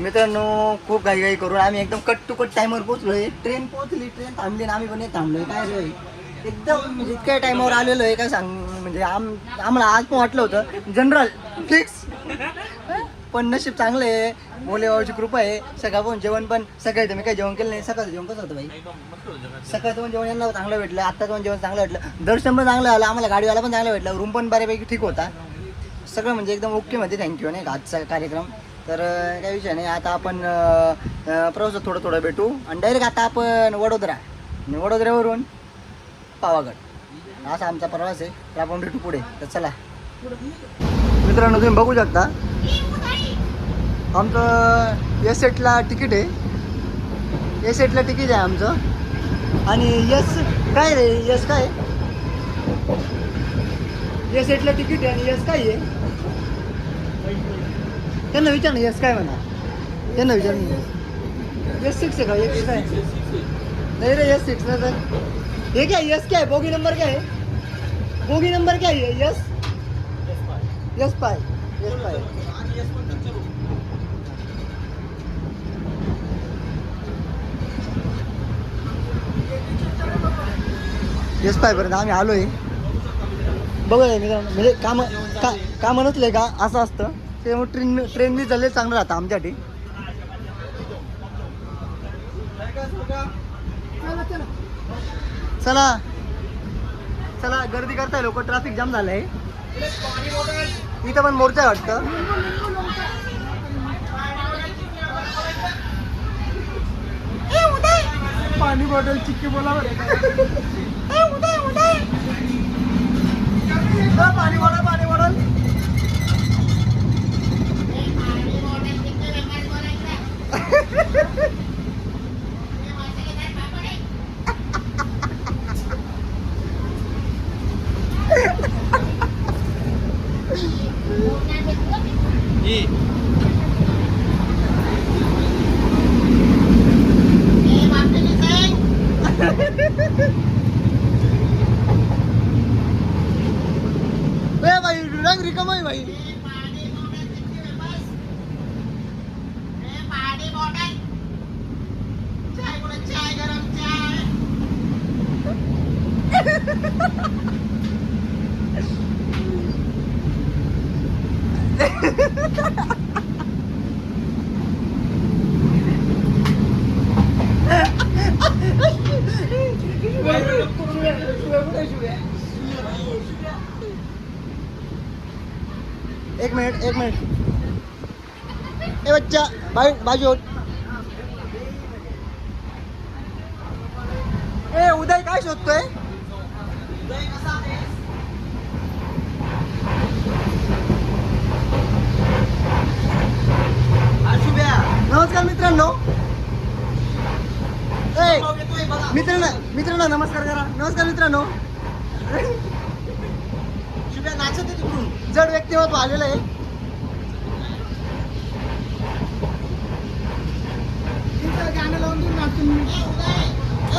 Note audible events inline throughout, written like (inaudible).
मित्रांनो खूप घाई घाई करून आम्ही एकदम कट टू कट टाइमवर पोहोचलोय. ट्रेन पोहोचली ट्रेन थांबली आणि आम्ही पण थांबलोय. काय रे? एकदम म्हणजे इतक्या आलेलो आहे काय सांग म्हणजे आम आम्हाला आज पण वाटलं होतं जनरल फिक्स पण नशीब चांगलं आहे. मोले बाबाची कृपा आहे. सकाळ पण जेवण पण सकाळी मी काही जेवण केलं नाही. सकाळचं जेवण कसं होतं भाई? सकाळचं पण जेवण यांना चांगलं भेटलं आत्ताचं पण जेवण चांगलं भेटलं. दर्शन पण चांगलं आलं आम्हाला गाडीवाला पण चांगलं भेटलं. रूम पण बऱ्यापैकी ठीक होता. सगळं म्हणजे एकदम ओके मध्ये थँक्यू नाही आजचा कार्यक्रम. तर काही विषय नाही. आता आपण प्रवासात थोडं थोडं भेटू. आणि डायरेक्ट आता आपण वडोदरा. आणि वडोदऱ्यावरून पावागड. असा आमचा प्रवास आहे. तर आपण भेटू पुढे. तर चला. मित्रांनो तुम्ही बघू शकता. आमचं एस एटला तिकीट आहे. एस एटला तिकीट आहे आमचं. आणि यस काय रे? यस काय? एस सेटला तिकीट आहे आणि यस काय आहे? त्यांना विचार ना यस काय म्हणा? त्यांना विचार यस सिक्स आहे का? यस काय नाही रे यस सिक्स ना तर. हे काय यस काय बोगी नंबर काय आहे बोगी नंबर काय है यस यस पाय. यस पाय. यस पायपर्यंत आम्ही आलोय. बघूया मित्रांनो म्हणजे काम का का म्हणतलंय का? असं असतं. त्यामुळे ट्रेन ट्रेननी चालले चांगलं राहतं आमच्यासाठी. चला. चला गर्दी करताय लोक ट्रॅफिक जाम झालंय. इथं पण मोर्चा आहे वाटतं. पाणी बॉटल चिक्की बोला पाणी बॉटल पाणी बॉटल ए भाई रंग रिकम आहे भाई एक मिनिट एक मिनिट ए बच्चा बाई बाजू होत ए उदय काय शोधतोय नमस्कार मित्रांनो ए मित्रांनो मित्रांनो नमस्कार करा. नमस्कार मित्रांनो. शिव्या नाचत आहे तिकडून. जड व्यक्तिमत्व आलेलं आहे.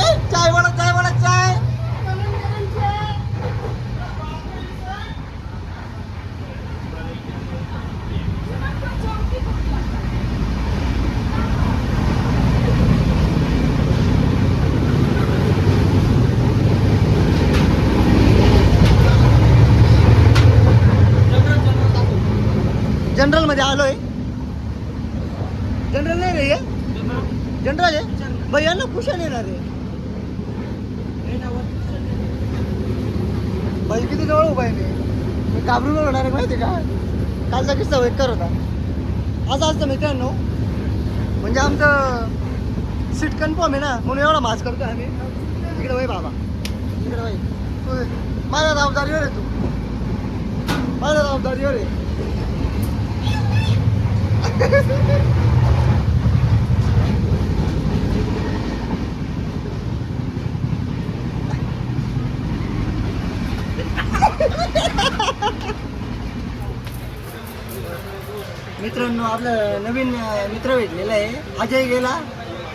ए, चाय वडा चाय वडा चाय. जनरलमध्ये आलोय. जनरल नाही रे जनरल आहे? बाई यांना कुशन येणार रे बाई किती जवळ उभा आहे मी. मी घाबरून होणार आहे माहिती का? कालचा किस्सा वेकर होता. असं असतं मित्रांनो. म्हणजे आमचं सीट कन्फर्म आहे ना म्हणून एवढा मास करतो आम्ही. इकडे वय बाबा. इकडे वय. माझा माझ्या जबाबदारीवर आहे तू. माझ्या जबाबदारीवर आहे. मित्रांनो आपलं नवीन मित्र भेटलेला आहे. अजय गेला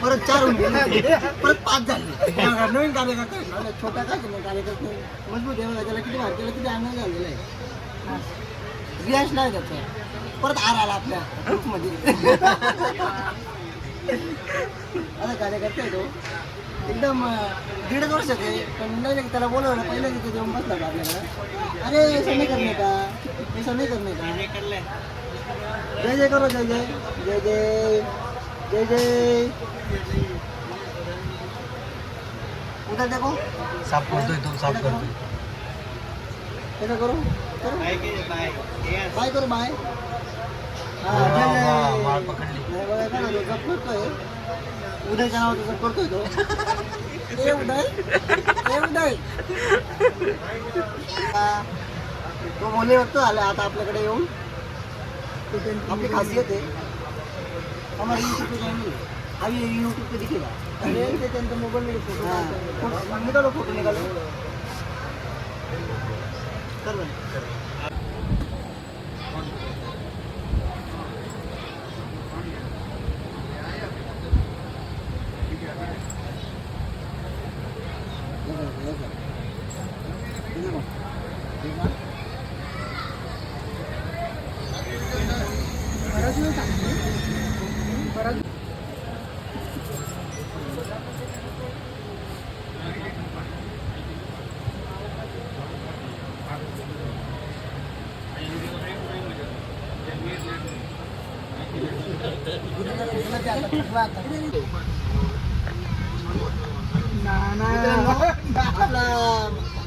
परत चार होऊन गेले परत पाच झाले. नवीन कार्यकर्ता भेटला. छोटा काय केला कार्यकर्ता मजबूत आहे त्याला किती मार त्याला किती आनंद झालेला आहे. रियाज नाही त्याचा. परत आर आला आपल्या ग्रुपमध्ये आता कार्यकर्ता आहे तो एकदम अं, दीडच वर्षाचा आहे पण नाही त्याला बोलवलं. पहिल्या तिथे येऊन बसला होता आपल्याकडे. अरे ऐसा नहीं करने का? ऐसा नहीं करने का? जय जय करो जय जय. जय जय. जय जय. उधर देखो साफ करतोय तो साफ करतोय. करो? करो? बाय करो बाय? करतोय. उदयच्या जप करतोय तो. (laughs) ए उदय. ए उदय. तो बोले वक्त आला आता आपल्याकडे येऊन. आपली खासियत है हमारे यूट्यूब चैनल है अभी यूट्यूब दिखेगा अरे ते त्यांचा मोबाईल हाँ, निकालो फोटो निकालो कर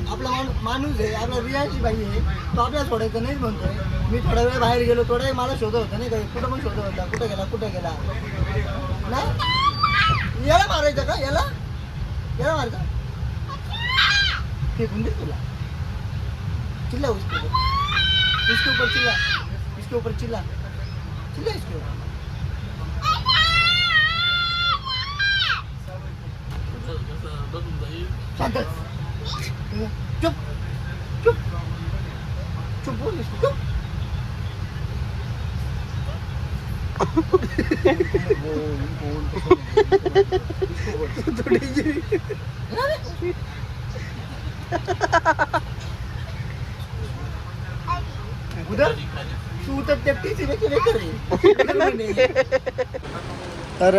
आपला माणूस आहे आपला रियाची बाई आहे तो आपल्याला सोडायचं नाहीच म्हणतोय मी थोडा वेळ बाहेर गेलो थोडा वेळ मला शोधत होता नाही का कुठं पण शोधत होता कुठं गेला कुठं गेला नाही याला मारायचं का याला याला मारायचं फेकून दे तुला चिल्ला उसके ऊपर ऊपर चिल्ला इसके ऊपर चिल्ला चिल्ला इसके ऊपर उधर तू तर त्या तर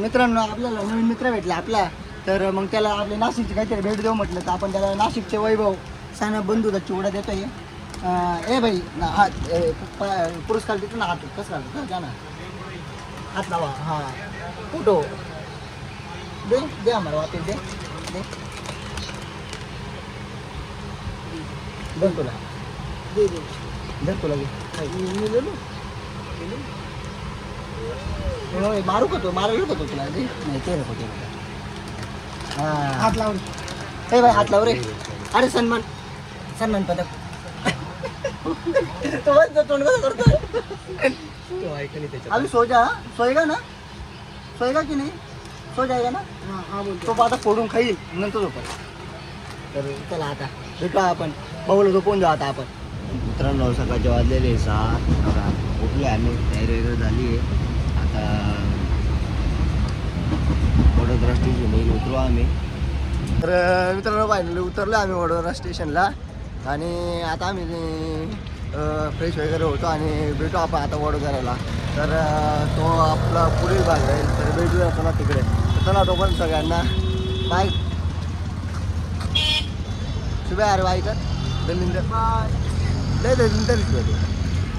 मित्रांनो आपल्याला नवीन मित्र भेटला आपला. तर मग त्याला आपले नाशिकची काहीतरी भेट देऊ म्हटलं तर आपण त्याला नाशिकचे वैभव साना बंधूचा चिवडा देतोय अं, ए भाई ना हात पुरस्कार देतो ना हात कसं घालतो ना. हात लावा हां. फोटो. दे दे आम्हाला वाटेल दे दे तुला दे दे दे तुला मी होय, मारू का तो मारायला का तो तुला दे नाही ते नको ते नको. हा हात लाव ए भाई हात लाव रे अरे सन्मान सन्मान पदक तो बस तो तोंड कसं करतोय तो ऐकली त्याच्यात अभी सो जा सोएगा ना सोएगा की नाही सो जाएगा ना? तो आता फोडून खाईल नंतर झोपत तर चला आता भेटू आपण. भाऊला झोपवून जाऊ आता आपण. मित्रांनो सकाळचे वाजलेले सहा बघा उठले आम्ही. तयारी वगैरे झाली आहे. आता वडोदरा स्टेशन येईल उतरू आम्ही. तर मित्रांनो फायनली उतरलो आम्ही वडोदरा स्टेशनला. आणि आता आम्ही फ्रेश वगैरे होतो आणि भेटू आपण आता वडोदऱ्याला. तर तो आपला पुढील भाग राहील. तर भेटूया चला तिकडे. चला तो पण सगळ्यांना. बाय शुभे अरे बाय कर. दलिंदर. लय दलिंदर